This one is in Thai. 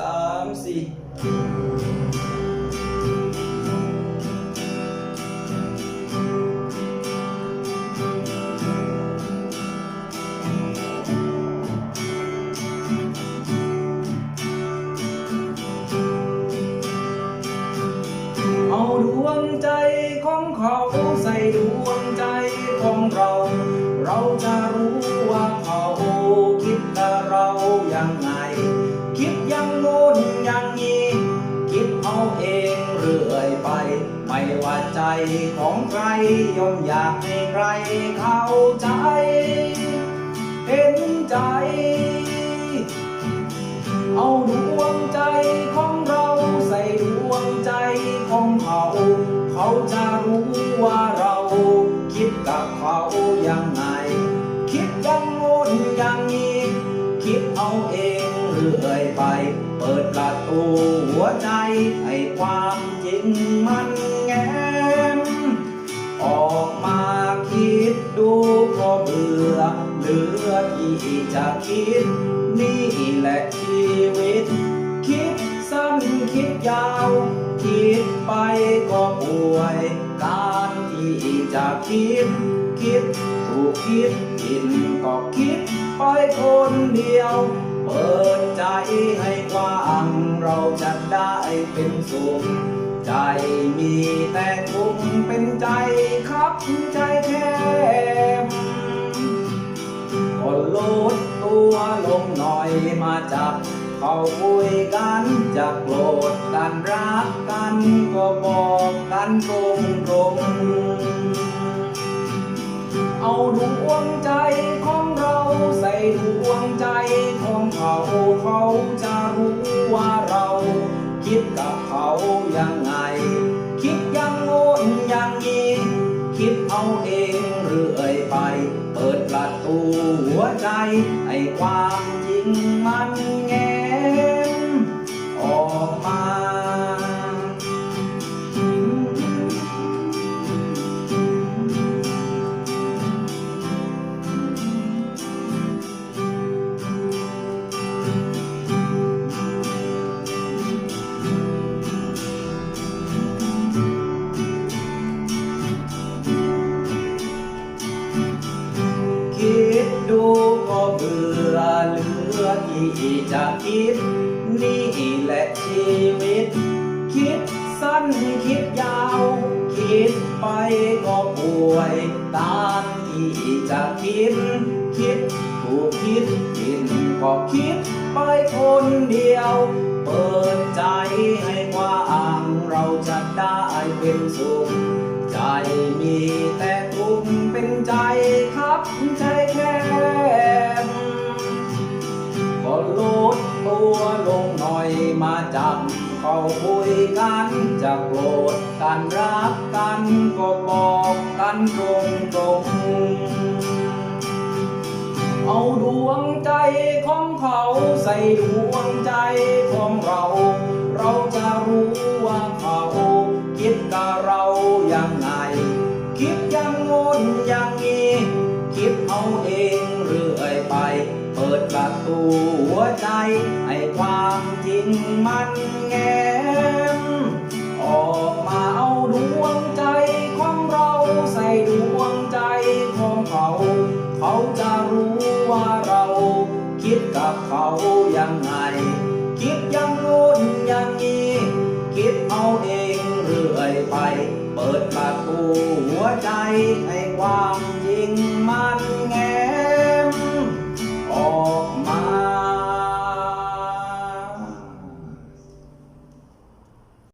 สามสี่เอาดวงใจของเขาใส่ดวงใจของเรา เราจะรู้ว่าเขา ว่าใจของใครย่อมอยากให้ใครเข้าใจ เห็นใจ เอาดวงใจของเราใส่ดวงใจของเขา เขาจะรู้ว่าเราคิดกับเขายังไง คิดยังโน้นอยังนี้ คิดเอาเองเรื่อยไป เปิดประตูหัวใจให้ความจริง่อที่จะคิด นี่แหละชีวิต คิดสั้นคิดยาว คิดไปก็ป่วย การที่จะคิด คิดถูกคิดผิดก็คิดไปคนเดียว เปิดใจให้กว้างเราจะได้เป็นสุขใจมีแต่ทุกข์เป็นใจครับใจแค บก็ลดตัวลงหน่อยมาจับ เขาคุยกันจะโกรธกันรักกันก็บอกกันตรงตรงเอาดวงใจของเราใส่ดวงใจของเขาเขาจะรู้ว่าเรา คิดกับเขายังไง ใจให้ความ ที่จะคิด นี่แหละชีวิต คิดสั้นคิดยาว คิดไปก็ป่วย ตามที่จะคิด คิดถูกคิดผิดก็คิดไปคนเดียว เปิดใจให้กว้างเราจะได้เป็นสุข ใจมีแต่ทุกข์เป็นใจครับใจแคบ ก็ลดตัวลงหน่อยมาจับเขาคุยกันจะโกรธกันรักกันก็บอกกันตรงตรงเอาดวงใจของเขาใส่ดวงใจของเรา เราจะรู้ว่าเขาคิดกับเรายังไง คิดยังโน้นอยังนี้ คิดเอาเองเรื่อยไป เปิดประตูหัวใจ ให้ความจริงมันแง้มออกมาเอาดวงใจของเราใส่ดวงใจของเขา เขาจะรู้ว่าเรา คิดกับเขายังไง คิดอยังโน้นอยังนี้คิดเอาเองเรื่อยไป เปิดประตูหัวใจให้ความ